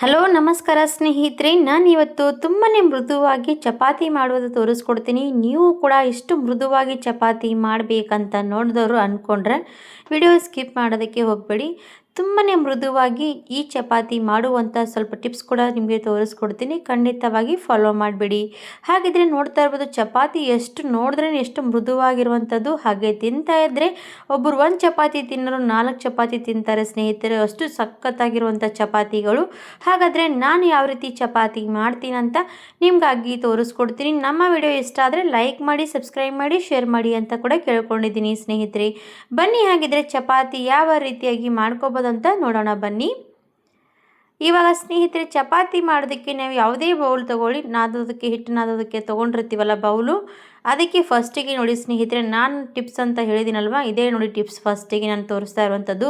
Hello, ನಮಸ್ಕಾರ ಸ್ನೇಹಿತರೆ. ನಾನು ಇವತ್ತು ತುಂಬಾ ಮೃದುವಾಗಿ ಚಪಾತಿ ಮಾಡುವುದು ತೋರಿಸ್ಕೊಡ್ತೀನಿ. ನೀವು ಕೂಡ ಇಷ್ಟು ಮೃದುವಾಗಿ ಚಪಾತಿ ಮಾಡಬೇಕಂತ ನೋಡಿದವರು ಅಂದ್ಕೊಂಡ್ರೆ ವಿಡಿಯೋ ಸ್ಕಿಪ್ ಮಾಡೋದಕ್ಕೆ ಹೋಗಬೇಡಿ. ತುಂಬಾ ಮೃದುವಾಗಿ ಈ ಚಪಾತಿ ಮಾಡುವಂಥ ಸ್ವಲ್ಪ ಟಿಪ್ಸ್ ಕೂಡ ನಿಮಗೆ ತೋರಿಸ್ಕೊಡ್ತೀನಿ. ಖಂಡಿತವಾಗಿ ಫಾಲೋ ಮಾಡಿಬಿಡಿ. ಹಾಗಿದ್ರೆ ನೋಡ್ತಾ ಇರ್ಬೋದು, ಚಪಾತಿ ಎಷ್ಟು ನೋಡಿದ್ರೆ ಎಷ್ಟು ಮೃದುವಾಗಿರುವಂಥದ್ದು. ಹಾಗೆ ತಿಂತಾ ಇದ್ದರೆ ಒಬ್ಬರು ಒಂದು ಚಪಾತಿ ತಿನ್ನೋರು ನಾಲ್ಕು ಚಪಾತಿ ತಿಂತಾರೆ ಸ್ನೇಹಿತರೆ. ಅಷ್ಟು ಸಖತ್ತಾಗಿರುವಂಥ ಚಪಾತಿಗಳು. ಹಾಗಾದರೆ ನಾನು ಯಾವ ರೀತಿ ಚಪಾತಿ ಮಾಡ್ತೀನಿ ಅಂತ ನಿಮಗಾಗಿ ತೋರಿಸ್ಕೊಡ್ತೀನಿ. ನಮ್ಮ ವಿಡಿಯೋ ಇಷ್ಟ ಆದರೆ ಲೈಕ್ ಮಾಡಿ, ಸಬ್ಸ್ಕ್ರೈಬ್ ಮಾಡಿ, ಶೇರ್ ಮಾಡಿ ಅಂತ ಕೂಡ ಕೇಳ್ಕೊಂಡಿದ್ದೀನಿ ಸ್ನೇಹಿತರೆ. ಬನ್ನಿ, ಹಾಗಿದ್ರೆ ಚಪಾತಿ ಯಾವ ರೀತಿಯಾಗಿ ಮಾಡ್ಕೋಬೋದಂತ ನೋಡೋಣ ಬನ್ನಿ. ಇವಾಗ ಸ್ನೇಹಿತರೆ, ಚಪಾತಿ ಮಾಡೋದಕ್ಕೆ ನಾವು ಯಾವುದೇ ಬೌಲ್ ತೊಗೊಳ್ಳಿ, ನಾದೋದಕ್ಕೆ, ಹಿಟ್ಟು ನಾದೋದಕ್ಕೆ ತೊಗೊಂಡಿರ್ತೀವಲ್ಲ ಬೌಲು. ಅದಕ್ಕೆ ಫಸ್ಟಿಗೆ ನೋಡಿ ಸ್ನೇಹಿತರೆ, ನಾನು ಟಿಪ್ಸ್ ಅಂತ ಹೇಳಿದ್ದೀನಲ್ವ ಇದೇ ನೋಡಿ ಟಿಪ್ಸ್ ಫಸ್ಟಿಗೆ ನಾನು ತೋರಿಸ್ತಾ ಇರುವಂಥದ್ದು.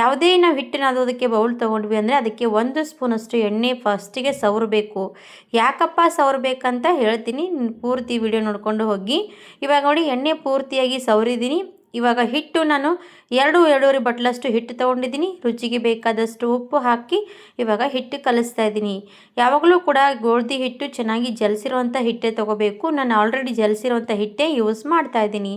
ಯಾವುದೇ ನಾವು ಹಿಟ್ಟು ನಾದೋದಕ್ಕೆ ಬೌಲ್ ತೊಗೊಂಡ್ವಿ ಅಂದರೆ ಅದಕ್ಕೆ ಒಂದು ಸ್ಪೂನಷ್ಟು ಎಣ್ಣೆ ಫಸ್ಟಿಗೆ ಸವರಬೇಕು ಯಾಕಪ್ಪ ಸವರಬೇಕಂತ ಹೇಳ್ತೀನಿ. ಪೂರ್ತಿ ವಿಡಿಯೋ ನೋಡಿಕೊಂಡು ಹೋಗಿ. ಇವಾಗ ನೋಡಿ ಎಣ್ಣೆ ಪೂರ್ತಿಯಾಗಿ ಸವರಿದ್ದೀನಿ. ಇವಾಗ ಹಿಟ್ಟು ನಾನು ಎರಡು ಎರಡೂವರೆ ಬಟ್ಲಷ್ಟು ಹಿಟ್ಟು ತೊಗೊಂಡಿದ್ದೀನಿ. ರುಚಿಗೆ ಬೇಕಾದಷ್ಟು ಉಪ್ಪು ಹಾಕಿ ಇವಾಗ ಹಿಟ್ಟು ಕಲಿಸ್ತಾ ಇದ್ದೀನಿ. ಯಾವಾಗಲೂ ಕೂಡ ಗೋಧಿ ಹಿಟ್ಟು ಚೆನ್ನಾಗಿ ಜಲಿಸಿರುವಂಥ ಹಿಟ್ಟೆ ತೊಗೋಬೇಕು. ನಾನು ಆಲ್ರೆಡಿ ಜಲಿಸಿರುವಂಥ ಹಿಟ್ಟೆ ಯೂಸ್ ಮಾಡ್ತಾ ಇದ್ದೀನಿ.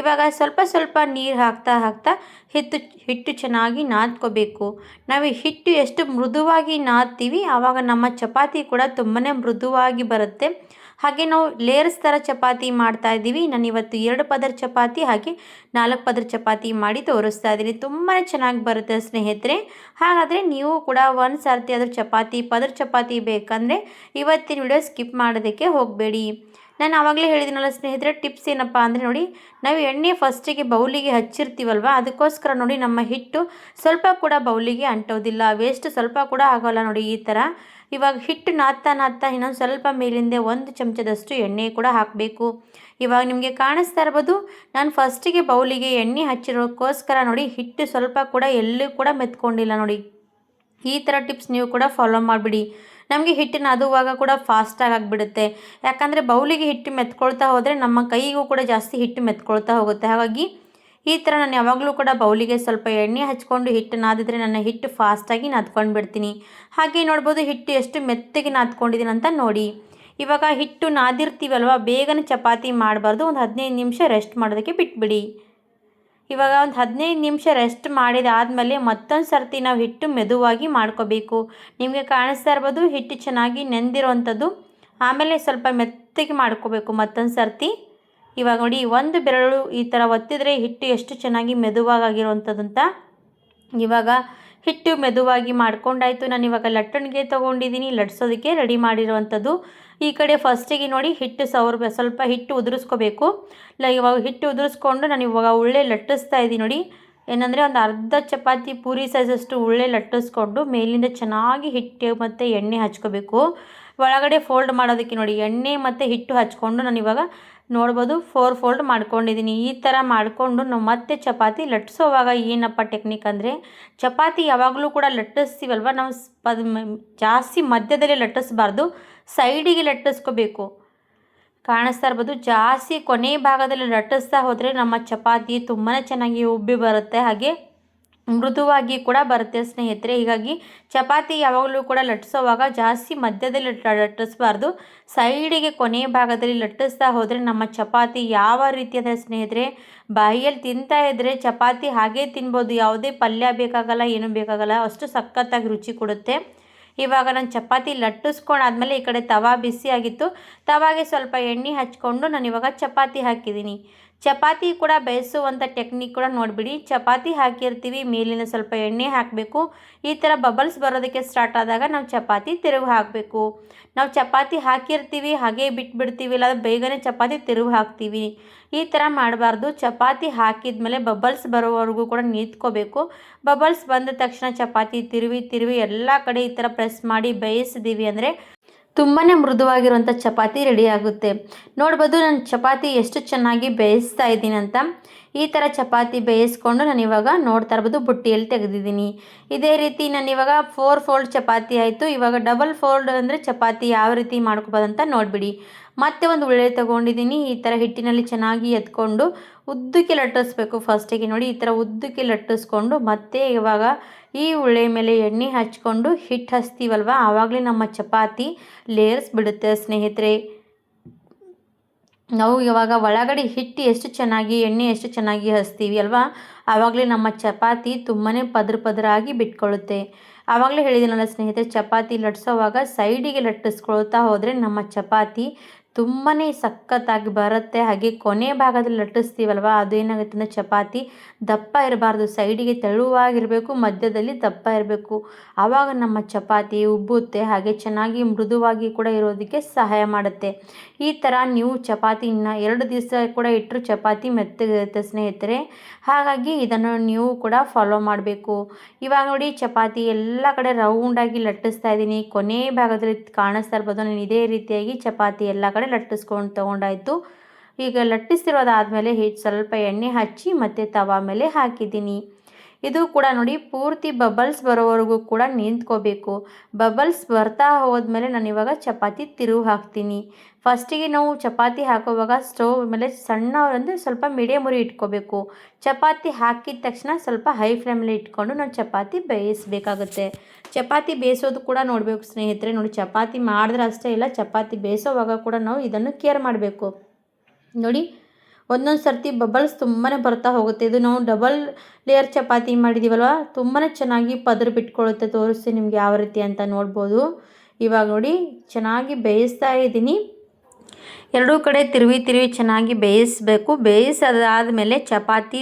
ಇವಾಗ ಸ್ವಲ್ಪ ಸ್ವಲ್ಪ ನೀರು ಹಾಕ್ತಾ ಹಾಕ್ತಾ ಹಿಟ್ಟು ಹಿಟ್ಟು ಚೆನ್ನಾಗಿ ನಾದ್ಕೋಬೇಕು. ನಾವು ಹಿಟ್ಟು ಎಷ್ಟು ಮೃದುವಾಗಿ ನಾದ್ತೀವಿ, ಆವಾಗ ನಮ್ಮ ಚಪಾತಿ ಕೂಡ ತುಂಬಾ ಮೃದುವಾಗಿ ಬರುತ್ತೆ. ಹಾಗೆ ನಾವು ಲೇಯರ್ಸ್ ಥರ ಚಪಾತಿ ಮಾಡ್ತಾ ಇದ್ದೀವಿ. ನಾನು ಇವತ್ತು ಎರಡು ಪದರ ಚಪಾತಿ ಹಾಗೆ ನಾಲ್ಕು ಪದರ ಚಪಾತಿ ಮಾಡಿ ತೋರಿಸ್ತಾ ಇದ್ದೀನಿ. ತುಂಬಾ ಚೆನ್ನಾಗಿ ಬರುತ್ತೆ ಸ್ನೇಹಿತರೆ. ಹಾಗಾದರೆ ನೀವು ಕೂಡ ಒಂದು ಸರ್ತಿ ಆದರೂ ಚಪಾತಿ, ಪದರ ಚಪಾತಿ ಬೇಕಂದರೆ ಇವತ್ತಿನ ವಿಡಿಯೋ ಸ್ಕಿಪ್ ಮಾಡೋದಕ್ಕೆ ಹೋಗಬೇಡಿ. ನಾನು ಆವಾಗಲೇ ಹೇಳಿದ್ದೀನಲ್ಲ ಸ್ನೇಹಿತರೆ, ಟಿಪ್ಸ್ ಏನಪ್ಪ ಅಂದರೆ ನೋಡಿ, ನಾವು ಎಣ್ಣೆ ಫಸ್ಟಿಗೆ ಬೌಲಿಗೆ ಹಚ್ಚಿರ್ತೀವಲ್ವ, ಅದಕ್ಕೋಸ್ಕರ ನೋಡಿ ನಮ್ಮ ಹಿಟ್ಟು ಸ್ವಲ್ಪ ಕೂಡ ಬೌಲಿಗೆ ಅಂಟೋದಿಲ್ಲ. ವೇಸ್ಟ್ ಸ್ವಲ್ಪ ಕೂಡ ಆಗೋಲ್ಲ ನೋಡಿ ಈ ಥರ. ಇವಾಗ ಹಿಟ್ಟು ನಾದ್ತಾ ನಾದ್ತಾ ಇನ್ನೊಂದು ಸ್ವಲ್ಪ ಮೇಲಿಂದೆ ಒಂದು ಚಮಚದಷ್ಟು ಎಣ್ಣೆ ಕೂಡ ಹಾಕಬೇಕು. ಇವಾಗ ನಿಮಗೆ ಕಾಣಿಸ್ತಾ ಇರ್ಬೋದು, ನಾನು ಫಸ್ಟಿಗೆ ಬೌಲಿಗೆ ಎಣ್ಣೆ ಹಚ್ಚಿರೋಕ್ಕೋಸ್ಕರ ನೋಡಿ ಹಿಟ್ಟು ಸ್ವಲ್ಪ ಕೂಡ ಎಲ್ಲೂ ಕೂಡ ಮೆತ್ಕೊಂಡಿಲ್ಲ ನೋಡಿ. ಈ ಥರ ಟಿಪ್ಸ್ ನೀವು ಕೂಡ ಫಾಲೋ ಮಾಡಿಬಿಡಿ. ನಮಗೆ ಹಿಟ್ಟಿನ ಅದುವಾಗ ಕೂಡ ಫಾಸ್ಟಾಗಿ ಆಗಿಬಿಡುತ್ತೆ. ಯಾಕಂದರೆ ಬೌಲಿಗೆ ಹಿಟ್ಟು ಮೆತ್ಕೊಳ್ತಾ ಹೋದರೆ ನಮ್ಮ ಕೈಗೂ ಕೂಡ ಜಾಸ್ತಿ ಹಿಟ್ಟು ಮೆತ್ಕೊಳ್ತಾ ಹೋಗುತ್ತೆ. ಹಾಗಾಗಿ ಈ ಥರ ನಾನು ಯಾವಾಗಲೂ ಕೂಡ ಬೌಲಿಗೆ ಸ್ವಲ್ಪ ಎಣ್ಣೆ ಹಚ್ಕೊಂಡು ಹಿಟ್ಟು ನಾದಿದ್ರೆ ನನ್ನ ಹಿಟ್ಟು ಫಾಸ್ಟಾಗಿ ನಾದ್ಕೊಂಡು ಬಿಡ್ತೀನಿ ಹಾಗೆ ನೋಡ್ಬೋದು ಹಿಟ್ಟು ಎಷ್ಟು ಮೆತ್ತಗೆ ನಾದ್ಕೊಂಡಿದ್ದೀನಿ ಅಂತ ನೋಡಿ. ಇವಾಗ ಹಿಟ್ಟು ನಾದಿರ್ತೀವಲ್ವ, ಬೇಗನೆ ಚಪಾತಿ ಮಾಡಬಾರ್ದು, ಒಂದು ಹದಿನೈದು ನಿಮಿಷ ರೆಸ್ಟ್ ಮಾಡೋದಕ್ಕೆ ಬಿಟ್ಬಿಡಿ. ಇವಾಗ ಒಂದು ಹದಿನೈದು ನಿಮಿಷ ರೆಸ್ಟ್ ಮಾಡಿದಾದಮೇಲೆ ಮತ್ತೊಂದು ಸರ್ತಿ ನಾವು ಹಿಟ್ಟು ಮೆದುವಾಗಿ ಮಾಡ್ಕೋಬೇಕು. ನಿಮಗೆ ಕಾಣಿಸ್ತಾ ಇರ್ಬೋದು ಹಿಟ್ಟು ಚೆನ್ನಾಗಿ ನೆಂದಿರೋವಂಥದ್ದು ಆಮೇಲೆ ಸ್ವಲ್ಪ ಮೆತ್ತಗೆ ಮಾಡ್ಕೋಬೇಕು ಮತ್ತೊಂದು ಸರ್ತಿ. ಇವಾಗ ನೋಡಿ, ಒಂದು ಬೆರಳು ಈ ಥರ ಒತ್ತಿದರೆ ಹಿಟ್ಟು ಎಷ್ಟು ಚೆನ್ನಾಗಿ ಮೆದುವಾಗಿರುವಂಥದ್ದಂತ ಇವಾಗ ಹಿಟ್ಟು ಮೆದುವಾಗಿ ಮಾಡ್ಕೊಂಡಾಯಿತು. ನಾನು ಇವಾಗ ಲಟ್ಟಣಿಗೆ ತೊಗೊಂಡಿದ್ದೀನಿ ಲಟ್ಸೋದಕ್ಕೆ ರೆಡಿ ಮಾಡಿರುವಂಥದ್ದು ಈ ಕಡೆ ಫಸ್ಟಿಗೆ ನೋಡಿ ಹಿಟ್ಟು ಸವರ್, ಸ್ವಲ್ಪ ಹಿಟ್ಟು ಉದುರಿಸ್ಕೋಬೇಕು. ಇಲ್ಲ ಇವಾಗ ಹಿಟ್ಟು ಉದುರಿಸ್ಕೊಂಡು ನಾನು ಇವಾಗ ಉಳ್ಳೆ ಲಟ್ಟಿಸ್ತಾ ಇದ್ದೀನಿ ನೋಡಿ. ಏನಂದರೆ ಒಂದು ಅರ್ಧ ಚಪಾತಿ ಪೂರಿ ಸೈಜಷ್ಟು ಉಳ್ಳೆ ಲಟ್ಟಿಸ್ಕೊಂಡು ಮೇಲಿಂದ ಚೆನ್ನಾಗಿ ಹಿಟ್ಟು ಮತ್ತು ಎಣ್ಣೆ ಹಚ್ಕೋಬೇಕು. ಒಳಗಡೆ ಫೋಲ್ಡ್ ಮಾಡೋದಕ್ಕೆ ನೋಡಿ, ಎಣ್ಣೆ ಮತ್ತು ಹಿಟ್ಟು ಹಚ್ಕೊಂಡು ನಾನು ಇವಾಗ ನೋಡ್ಬೋದು ಫೋರ್ ಫೋಲ್ಡ್ ಮಾಡ್ಕೊಂಡಿದ್ದೀನಿ ಈ ಥರ ಮಾಡಿಕೊಂಡು ನಾವು ಮತ್ತೆ ಚಪಾತಿ ಲಟ್ಟಿಸೋವಾಗ ಏನಪ್ಪ ಟೆಕ್ನಿಕ್ ಅಂದರೆ, ಚಪಾತಿ ಯಾವಾಗಲೂ ಕೂಡ ಲಟ್ಟಿಸ್ತೀವಲ್ವ? ನಾವು ಪದ ಜಾಸ್ತಿ ಮಧ್ಯದಲ್ಲಿ ಲಟ್ಟಿಸ್ಬಾರ್ದು, ಸೈಡಿಗೆ ಲಟ್ಟಿಸ್ಕೋಬೇಕು. ಕಾಣಿಸ್ತಾ ಇರ್ಬೋದು, ಜಾಸ್ತಿ ಕೊನೆ ಭಾಗದಲ್ಲಿ ಲಟ್ಟಿಸ್ತಾ ಹೋದರೆ ನಮ್ಮ ಚಪಾತಿ ತುಂಬಾ ಚೆನ್ನಾಗಿ ಉಬ್ಬಿ ಬರುತ್ತೆ. ಹಾಗೆ ಮೃದುವಾಗಿ ಕೂಡ ಬರುತ್ತೆ ಸ್ನೇಹಿತರೆ. ಹೀಗಾಗಿ ಚಪಾತಿ ಯಾವಾಗಲೂ ಕೂಡ ಲಟ್ಟಿಸೋವಾಗ ಜಾಸ್ತಿ ಮಧ್ಯದಲ್ಲಿ ಲಟ್ಟಿಸಬಾರ್ದು. ಸೈಡಿಗೆ ಕೊನೆಯ ಭಾಗದಲ್ಲಿ ಲಟ್ಟಿಸ್ತಾ ಹೋದರೆ ನಮ್ಮ ಚಪಾತಿ ಯಾವ ರೀತಿಯಾದ ಸ್ನೇಹಿತರೆ, ಬಾಯಿಯಲ್ಲಿ ತಿಂತಾ ಇದ್ದರೆ ಚಪಾತಿ ಹಾಗೇ ತಿನ್ಬೋದು. ಯಾವುದೇ ಪಲ್ಯ ಬೇಕಾಗಲ್ಲ, ಏನೂ ಬೇಕಾಗಲ್ಲ. ಅಷ್ಟು ಸಖತ್ತಾಗಿ ರುಚಿ ಕೊಡುತ್ತೆ. ಇವಾಗ ನಾನು ಚಪಾತಿ ಲಟ್ಟಿಸ್ಕೊಂಡಾದ್ಮೇಲೆ ಈ ಕಡೆ ತವಾ ಬಿಸಿ ಆಗಿತ್ತು ತವಾಗೆ ಸ್ವಲ್ಪ ಎಣ್ಣೆ ಹಚ್ಕೊಂಡು ನಾನು ಇವಾಗ ಚಪಾತಿ ಹಾಕಿದ್ದೀನಿ. ಚಪಾತಿ ಕೂಡ ಬೇಯಿಸುವಂಥ ಟೆಕ್ನಿಕ್ ಕೂಡ ನೋಡಿಬಿಡಿ. ಚಪಾತಿ ಹಾಕಿರ್ತೀವಿ, ಮೇಲಿನ ಸ್ವಲ್ಪ ಎಣ್ಣೆ ಹಾಕಬೇಕು. ಈ ಥರ ಬಬಲ್ಸ್ ಬರೋದಕ್ಕೆ ಸ್ಟಾರ್ಟ್ ಆದಾಗ ನಾವು ಚಪಾತಿ ತಿರುವು ಹಾಕಬೇಕು. ನಾವು ಚಪಾತಿ ಹಾಕಿರ್ತೀವಿ, ಹಾಗೆ ಬಿಟ್ಬಿಡ್ತೀವಿ ಇಲ್ಲ ಬೇಗನೆ ಚಪಾತಿ ತಿರುವು ಹಾಕ್ತೀವಿ. ಈ ಥರ ಮಾಡಬಾರ್ದು. ಚಪಾತಿ ಹಾಕಿದ ಮೇಲೆ ಬಬಲ್ಸ್ ಬರೋವರೆಗೂ ಕೂಡ ನಿಂತ್ಕೋಬೇಕು. ಬಬಲ್ಸ್ ಬಂದ ತಕ್ಷಣ ಚಪಾತಿ ತಿರುವಿ ತಿರುವಿ ಎಲ್ಲ ಕಡೆ ಈ ಥರ ಪ್ರೆಸ್ ಮಾಡಿ ಬೇಯಿಸಿದೀವಿ ಅಂದರೆ ತುಂಬಾ ಮೃದುವಾಗಿರುವಂಥ ಚಪಾತಿ ರೆಡಿ ಆಗುತ್ತೆ. ನೋಡ್ಬೋದು ನಾನು ಚಪಾತಿ ಎಷ್ಟು ಚೆನ್ನಾಗಿ ಬೇಯಿಸ್ತಾ ಇದ್ದೀನಿ ಅಂತ. ಈ ಥರ ಚಪಾತಿ ಬೇಯಿಸ್ಕೊಂಡು ನಾನು ಇವಾಗ ನೋಡ್ತಾ ಇರ್ಬೋದು ಬುಟ್ಟಿಯಲ್ಲಿ ತೆಗೆದಿದ್ದೀನಿ. ಇದೇ ರೀತಿ ನಾನು ಇವಾಗ ಫೋರ್ ಫೋಲ್ಡ್ ಚಪಾತಿ ಆಯಿತು. ಇವಾಗ ಡಬಲ್ ಫೋಲ್ಡ್ ಅಂದರೆ ಚಪಾತಿ ಯಾವ ರೀತಿ ಮಾಡ್ಕೋಬೋದಂತ ನೋಡಿಬಿಡಿ. ಮತ್ತೆ ಒಂದು ಉಳ್ಳೆ ತಗೊಂಡಿದ್ದೀನಿ. ಈ ಥರ ಹಿಟ್ಟಿನಲ್ಲಿ ಚೆನ್ನಾಗಿ ಎತ್ಕೊಂಡು ಉದ್ದಕ್ಕೆ ಲಟ್ಟಿಸ್ಬೇಕು. ಫಸ್ಟಿಗೆ ನೋಡಿ ಈ ಥರ ಉದ್ದಕ್ಕೆ ಲಟ್ಟಿಸ್ಕೊಂಡು ಮತ್ತೆ ಇವಾಗ ಈ ಉಳ್ಳೆ ಮೇಲೆ ಎಣ್ಣೆ ಹಚ್ಕೊಂಡು ಹಿಟ್ಟು ಹಚ್ತೀವಲ್ವ? ಆವಾಗಲೇ ನಮ್ಮ ಚಪಾತಿ ಲೇಯರ್ಸ್ ಬಿಡುತ್ತೆ ಸ್ನೇಹಿತರೆ. ನಾವು ಇವಾಗ ಒಳಗಡೆ ಹಿಟ್ಟು ಎಷ್ಟು ಚೆನ್ನಾಗಿ, ಎಣ್ಣೆ ಎಷ್ಟು ಚೆನ್ನಾಗಿ ಹಚ್ತೀವಿ ಅಲ್ವಾ? ಆವಾಗಲೇ ನಮ್ಮ ಚಪಾತಿ ತುಂಬಾ ಪದ್ರ ಪದರಾಗಿ ಬಿಟ್ಕೊಳ್ಳುತ್ತೆ. ಆವಾಗಲೇ ಹೇಳಿದ್ದೀನಲ್ಲ ಸ್ನೇಹಿತರೆ, ಚಪಾತಿ ಲಟ್ಸೋವಾಗ ಸೈಡಿಗೆ ಲಟ್ಟಿಸ್ಕೊಳ್ತಾ ಹೋದರೆ ನಮ್ಮ ಚಪಾತಿ ತುಂಬಾ ಸಖತ್ತಾಗಿ ಬರುತ್ತೆ. ಹಾಗೆ ಕೊನೆ ಭಾಗದಲ್ಲಿ ಲಟ್ಟಿಸ್ತೀವಲ್ವ? ಅದು ಏನಾಗುತ್ತೆ ಅಂದರೆ ಚಪಾತಿ ದಪ್ಪ ಇರಬಾರ್ದು. ಸೈಡಿಗೆ ತೆಳುವಾಗಿರಬೇಕು, ಮಧ್ಯದಲ್ಲಿ ದಪ್ಪ ಇರಬೇಕು. ಆವಾಗ ನಮ್ಮ ಚಪಾತಿ ಉಬ್ಬುತ್ತೆ. ಹಾಗೆ ಚೆನ್ನಾಗಿ ಮೃದುವಾಗಿ ಕೂಡ ಇರೋದಕ್ಕೆ ಸಹಾಯ ಮಾಡುತ್ತೆ. ಈ ಥರ ನೀವು ಚಪಾತಿನ ಎರಡು ದಿವಸ ಕೂಡ ಇಟ್ಟರು ಚಪಾತಿ ಮೆತ್ತಗಿರುತ್ತೆ ಸ್ನೇಹಿತರೆ. ಹಾಗಾಗಿ ಇದನ್ನು ನೀವು ಕೂಡ ಫಾಲೋ ಮಾಡಬೇಕು. ಇವಾಗ ನೋಡಿ ಚಪಾತಿ ಎಲ್ಲ ಕಡೆ ರೌಂಡಾಗಿ ಲಟ್ಟಿಸ್ತಾ ಇದ್ದೀನಿ. ಕೊನೆ ಭಾಗದಲ್ಲಿ ಕಾಣಿಸ್ತಾ ಇರ್ಬೋದು. ನಾನು ಇದೇ ರೀತಿಯಾಗಿ ಚಪಾತಿ ಎಲ್ಲ ಕಡೆ ಲಟ್ಟಿಸ್ಕೊಂಡು ತೊಗೊಂಡಾಯ್ತು. ಈಗ ಲಟ್ಟಿಸ್ತಿರೋದಾದಮೇಲೆ ಹಿಟ್ಟು ಸ್ವಲ್ಪ ಎಣ್ಣೆ ಹಚ್ಚಿ ಮತ್ತು ತವಾ ಮೇಲೆ ಹಾಕಿದ್ದೀನಿ. ಇದು ಕೂಡ ನೋಡಿ ಪೂರ್ತಿ ಬಬಲ್ಸ್ ಬರೋವರೆಗೂ ಕೂಡ ನಿಂತ್ಕೋಬೇಕು. ಬಬಲ್ಸ್ ಬರ್ತಾ ಹೋದ್ಮೇಲೆ ನಾನು ಇವಾಗ ಚಪಾತಿ ತಿರುವು ಹಾಕ್ತೀನಿ. ಫಸ್ಟಿಗೆ ನಾವು ಚಪಾತಿ ಹಾಕುವಾಗ ಸ್ಟೋವ್ ಮೇಲೆ ಸಣ್ಣ ಅಂದರೆ ಸ್ವಲ್ಪ ಮೀಡಿಯಮ್ ಉರಿ ಇಟ್ಕೋಬೇಕು. ಚಪಾತಿ ಹಾಕಿದ ತಕ್ಷಣ ಸ್ವಲ್ಪ ಹೈ ಫ್ಲೇಮಲ್ಲಿ ಇಟ್ಕೊಂಡು ನಾವು ಚಪಾತಿ ಬೇಯಿಸಬೇಕಾಗುತ್ತೆ. ಚಪಾತಿ ಬೇಯಿಸೋದು ಕೂಡ ನೋಡಬೇಕು ಸ್ನೇಹಿತರೆ. ನೋಡಿ ಚಪಾತಿ ಮಾಡಿದ್ರೆ ಅಷ್ಟೇ ಇಲ್ಲ, ಚಪಾತಿ ಬೇಯಿಸೋವಾಗ ಕೂಡ ನಾವು ಇದನ್ನು ಕೇರ್ ಮಾಡಬೇಕು. ನೋಡಿ ಒಂದೊಂದು ಸರ್ತಿ ಬಬಲ್ಸ್ ತುಂಬಾ ಬರ್ತಾ ಹೋಗುತ್ತೆ. ಇದು ನಾವು ಡಬಲ್ ಲೇಯರ್ ಚಪಾತಿ ಮಾಡಿದ್ದೀವಲ್ವ ತುಂಬಾ ಚೆನ್ನಾಗಿ ಪದರು ಬಿಟ್ಕೊಳ್ಳುತ್ತೆ ತೋರಿಸಿ ನಿಮ್ಗೆ ಯಾವ ರೀತಿ ಅಂತ ನೋಡ್ಬೋದು. ಇವಾಗ ನೋಡಿ, ಚೆನ್ನಾಗಿ ಬೇಯಿಸ್ತಾ ಇದ್ದೀನಿ. ಎರಡೂ ಕಡೆ ತಿರುವಿ ತಿರುವಿ ಚೆನ್ನಾಗಿ ಬೇಯಿಸಬೇಕು. ಬೇಯಿಸೋದಾದಮೇಲೆ ಚಪಾತಿ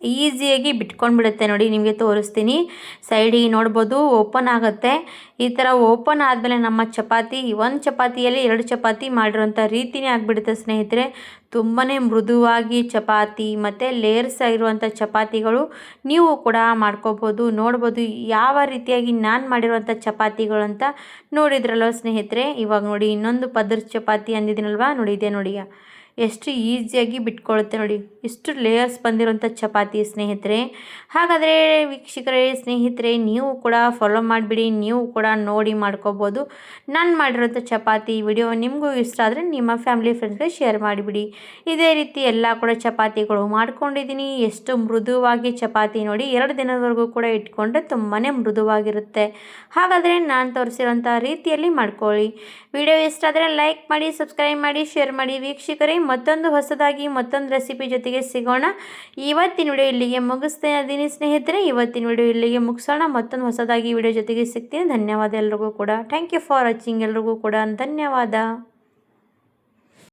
ಈಸಿಯಾಗಿ ಬಿಟ್ಕೊಂಡು ಬಿಡುತ್ತೆ ನೋಡಿ, ನಿಮಗೆ ತೋರಿಸ್ತೀನಿ. ಸೈಡಿಗೆ ನೋಡ್ಬೋದು ಓಪನ್ ಆಗುತ್ತೆ. ಈ ಥರ ಓಪನ್ ಆದಮೇಲೆ ನಮ್ಮ ಚಪಾತಿ, ಒಂದು ಚಪಾತಿಯಲ್ಲಿ ಎರಡು ಚಪಾತಿ ಮಾಡಿರೋಂಥ ರೀತಿನೇ ಆಗಿಬಿಡುತ್ತೆ ಸ್ನೇಹಿತರೆ. ತುಂಬಾ ಮೃದುವಾಗಿ ಚಪಾತಿ ಮತ್ತು ಲೇಯರ್ಸ್ ಆಗಿರುವಂಥ ಚಪಾತಿಗಳು ನೀವು ಕೂಡ ಮಾಡ್ಕೋಬೋದು, ನೋಡ್ಬೋದು ಯಾವ ರೀತಿಯಾಗಿ ನಾನು ಮಾಡಿರುವಂಥ ಚಪಾತಿಗಳು ಅಂತ ನೋಡಿದ್ರಲ್ವ ಸ್ನೇಹಿತರೆ. ಇವಾಗ ನೋಡಿ, ಇನ್ನೊಂದು ಪದರ್ ಚಪಾತಿ ಅಂದಿದ್ದೀನಲ್ವಾ? ನೋಡಿ, ಇದೆ ನೋಡಿ ಎಷ್ಟು ಈಸಿಯಾಗಿ ಬಿಟ್ಕೊಳ್ಳುತ್ತೆ ನೋಡಿ. ಎಷ್ಟು ಲೇಯರ್ಸ್ ಬಂದಿರುವಂಥ ಚಪಾತಿ ಸ್ನೇಹಿತರೆ. ಹಾಗಾದರೆ ವೀಕ್ಷಕರೇ, ಸ್ನೇಹಿತರೆ, ನೀವು ಕೂಡ ಫಾಲೋ ಮಾಡಿಬಿಡಿ, ನೀವು ಕೂಡ ನೋಡಿ ಮಾಡ್ಕೋಬೋದು. ನಾನು ಮಾಡಿರೋಂಥ ಚಪಾತಿ ವಿಡಿಯೋ ನಿಮಗೂ ಇಷ್ಟ ಆದರೆ ನಿಮ್ಮ ಫ್ಯಾಮಿಲಿ ಫ್ರೆಂಡ್ಸ್ಗೆ ಶೇರ್ ಮಾಡಿಬಿಡಿ. ಇದೇ ರೀತಿ ಎಲ್ಲ ಕೂಡ ಚಪಾತಿಗಳು ಮಾಡ್ಕೊಂಡಿದ್ದೀನಿ. ಎಷ್ಟು ಮೃದುವಾಗಿ ಚಪಾತಿ ನೋಡಿ ಎರಡು ದಿನದವರೆಗೂ ಕೂಡ ಇಟ್ಕೊಂಡ್ರೆ ತುಂಬಾ ಮೃದುವಾಗಿರುತ್ತೆ. ಹಾಗಾದರೆ ನಾನು ತೋರಿಸಿರೋಂಥ ರೀತಿಯಲ್ಲಿ ಮಾಡ್ಕೊಳ್ಳಿ. ವಿಡಿಯೋ ಇಷ್ಟ ಆದರೆ ಲೈಕ್ ಮಾಡಿ ಸಬ್ಸ್ಕ್ರೈಬ್ ಮಾಡಿ ಶೇರ್ ಮಾಡಿ ವೀಕ್ಷಕರೇ. ಮತ್ತೊಂದು ಹೊಸದಾಗಿ ಮತ್ತೊಂದು ರೆಸಿಪಿ ಜೊತೆಗೆ ಸಿಗೋಣ. ಇವತ್ತಿನ ವಿಡಿಯೋ ಇಲ್ಲಿಗೆ ಮುಗಿಸ್ತೇನೆ. ಅದೀನಿ ಸ್ನೇಹಿತರೆ, ಇವತ್ತಿನ ವಿಡಿಯೋ ಇಲ್ಲಿಗೆ ಮುಗಿಸೋಣ. ಮತ್ತೊಂದು ಹೊಸದಾಗಿ ವಿಡಿಯೋ ಜೊತೆಗೆ ಸಿಗ್ತೀನಿ. ಧನ್ಯವಾದ ಎಲ್ರಿಗೂ ಕೂಡ. ಥ್ಯಾಂಕ್ ಯು ಫಾರ್ ವಾಚಿಂಗ್ ಎಲ್ರಿಗೂ ಕೂಡ ಧನ್ಯವಾದ.